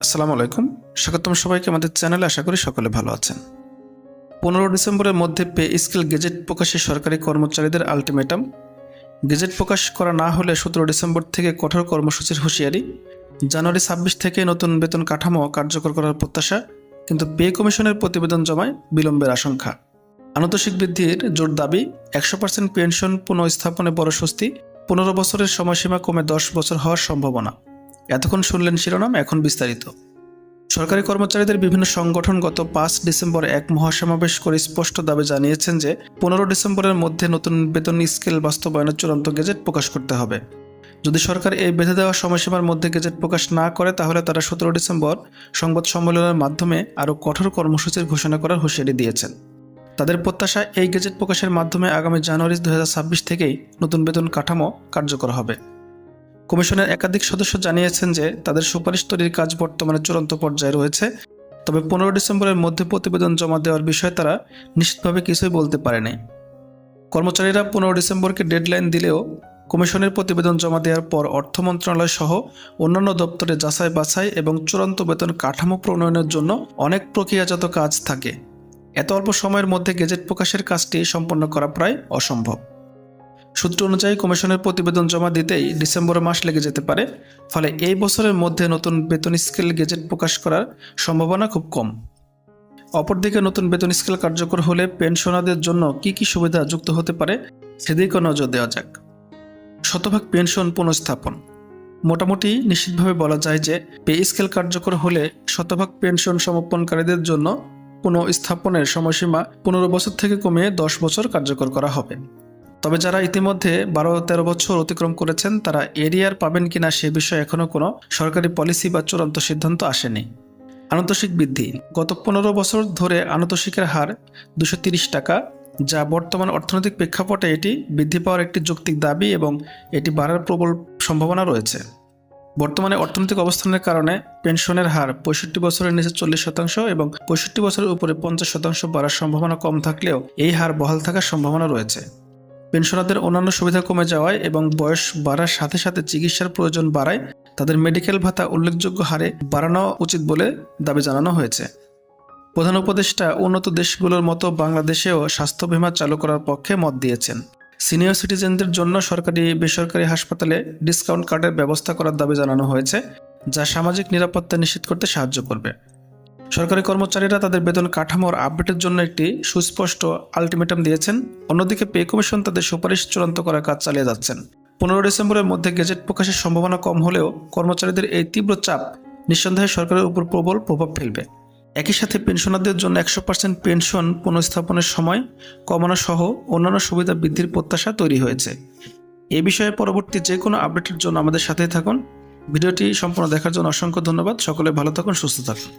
আসসালামু আলাইকুম। স্বাগতম সবাইকে আমাদের চ্যানেলে আশা করি সকলে ভালো আছেন। পনেরো ডিসেম্বরের মধ্যে পে স্কেল গেজেট প্রকাশে সরকারি কর্মচারীদের আলটিমেটাম। গেজেট প্রকাশ করা না হলে সতেরো ডিসেম্বর থেকে কঠোর কর্মসূচির হুঁশিয়ারি। জানুয়ারি ছাব্বিশ থেকে নতুন বেতন কাঠামো কার্যকর করার প্রত্যাশা, কিন্তু পে কমিশনের প্রতিবেদন জমায় বিলম্বের আশঙ্কা। আনতোষিক বৃদ্ধির জোর দাবি, একশো পার্সেন্ট পেনশন পুনঃস্থাপনে বড় স্বস্তি, পনেরো বছরের সময়সীমা কমে দশ বছর হওয়ার সম্ভাবনা। এতক্ষণ শুনলেন শিরোনাম, এখন বিস্তারিত। সরকারি কর্মচারীদের বিভিন্ন সংগঠন গত পাঁচ ডিসেম্বর এক মহাসমাবেশ করে স্পষ্ট দাবি জানিয়েছেন যে, পনেরো ডিসেম্বরের মধ্যে নতুন বেতন স্কেল বাস্তবায়নের চূড়ান্ত গেজেট প্রকাশ করতে হবে। যদি সরকার এই বেঁধে দেওয়া সময়সীমার মধ্যে গেজেট প্রকাশ না করে, তাহলে তারা সতেরো ডিসেম্বর সংবাদ সম্মেলনের মাধ্যমে আরও কঠোর কর্মসূচির ঘোষণা করার হুঁশিয়ারি দিয়েছেন। তাদের প্রত্যাশা, এই গেজেট প্রকাশের মাধ্যমে আগামী জানুয়ারি দু হাজার ছাব্বিশ থেকেই নতুন বেতন কাঠামো কার্যকর হবে। কমিশনের একাধিক সদস্য জানিয়েছেন যে তাদের সুপারিশ তৈরির কাজ বর্তমানে চূড়ান্ত পর্যায়ে রয়েছে। তবে পনেরো ডিসেম্বরের মধ্যে প্রতিবেদন জমা দেওয়ার বিষয়ে তারা নিশ্চিতভাবে কিছুই বলতে পারেনি। কর্মচারীরা পনেরো ডিসেম্বরকে ডেডলাইন দিলেও কমিশনের প্রতিবেদন জমা দেওয়ার পর অর্থ মন্ত্রণালয় সহ অন্যান্য দপ্তরে যাচাই বাছাই এবং চূড়ান্ত বেতন কাঠামো প্রণয়নের জন্য অনেক প্রক্রিয়াজাত কাজ থাকে। এত অল্প সময়ের মধ্যে গেজেট প্রকাশের কাজটি সম্পন্ন করা প্রায় অসম্ভব। সূত্র অনুযায়ী কমিশনের প্রতিবেদন জমা দিতেই ডিসেম্বর মাস লেগে যেতে পারে, ফলে এই বছরের মধ্যে নতুন বেতন স্কেল গেজেট প্রকাশ করার সম্ভাবনা খুব কম। অপরদিকে নতুন বেতন স্কেল কার্যকর হলে পেনশনারদের জন্য কি কি সুবিধা যুক্ত হতে পারে সেদিকেও নজর দেওয়া যাক। শতভাগ পেনশন পুনঃস্থাপন। মোটামুটি নিশ্চিতভাবে বলা যায় যে পে স্কেল কার্যকর হলে শতভাগ পেনশন সমর্পণকারীদের জন্য পুনঃস্থাপনের সময়সীমা পনেরো বছর থেকে কমিয়ে দশ বছর কার্যকর করা হবে। তবে যারা ইতিমধ্যে বারো তেরো বছর অতিক্রম করেছেন, তারা এরিয়ার পাবেন কিনা সে বিষয়ে এখনও কোনো সরকারি পলিসি বা চূড়ান্ত সিদ্ধান্ত আসেনি। আনতোষিক বৃদ্ধি। গত পনেরো বছর ধরে আনতোষিকের হার দুশো টাকা, যা বর্তমান অর্থনৈতিক প্রেক্ষাপটে এটি বৃদ্ধি পাওয়ার একটি যৌক্তিক দাবি এবং এটি বাড়ার প্রবল সম্ভাবনা রয়েছে। বর্তমানে অর্থনৈতিক অবস্থানের কারণে পেনশনের হার পঁয়ষট্টি বছরের নিচে চল্লিশ শতাংশ এবং পঁয়ষট্টি বছরের উপরে পঞ্চাশ শতাংশ বাড়ার সম্ভাবনা কম থাকলেও এই হার বহাল থাকার সম্ভাবনা রয়েছে। পেনশনারদের অন্যান্য সুবিধা কমে যাওয়ায় এবং বয়স বাড়ার সাথে সাথে চিকিৎসার প্রয়োজন বাড়ায়, তাদের মেডিকেল ভাতা উল্লেখযোগ্য হারে বাড়ানো উচিত বলে দাবি জানানো হয়েছে। প্রধান উপদেষ্টা উন্নত দেশগুলোর মতো বাংলাদেশেও স্বাস্থ্য বীমা চালু করার পক্ষে মত দিয়েছেন। সিনিয়র সিটিজেনদের জন্য সরকারি বেসরকারি হাসপাতালে ডিসকাউন্ট কার্ডের ব্যবস্থা করার দাবি জানানো হয়েছে, যা সামাজিক নিরাপত্তা নিশ্চিত করতে সাহায্য করবে। সরকারি কর্মচারীরা তাদের বেতন কাঠামোর আপডেটের জন্য একটি সুস্পষ্ট আলটিমেটাম দিয়েছেন। অন্যদিকে পে কমিশন তাদের সুপারিশ চূড়ান্ত করার কাজ চালিয়ে যাচ্ছেন। পনেরো ডিসেম্বরের মধ্যে গেজেট প্রকাশের সম্ভাবনা কম হলেও কর্মচারীদের এই তীব্র চাপ নিঃসন্দেহে সরকারের উপর প্রবল প্রভাব ফেলবে। একই সাথে পেনশনারদের জন্য একশো পার্সেন্ট পেনশন পুনঃস্থাপনের সময় কমানো সহ অন্যান্য সুবিধা বৃদ্ধির প্রত্যাশা তৈরি হয়েছে। এ বিষয়ে পরবর্তী যে কোনো আপডেটের জন্য আমাদের সাথেই থাকুন। ভিডিওটি সম্পূর্ণ দেখার জন্য অসংখ্য ধন্যবাদ। সকলে ভালো থাকুন, সুস্থ থাকুন।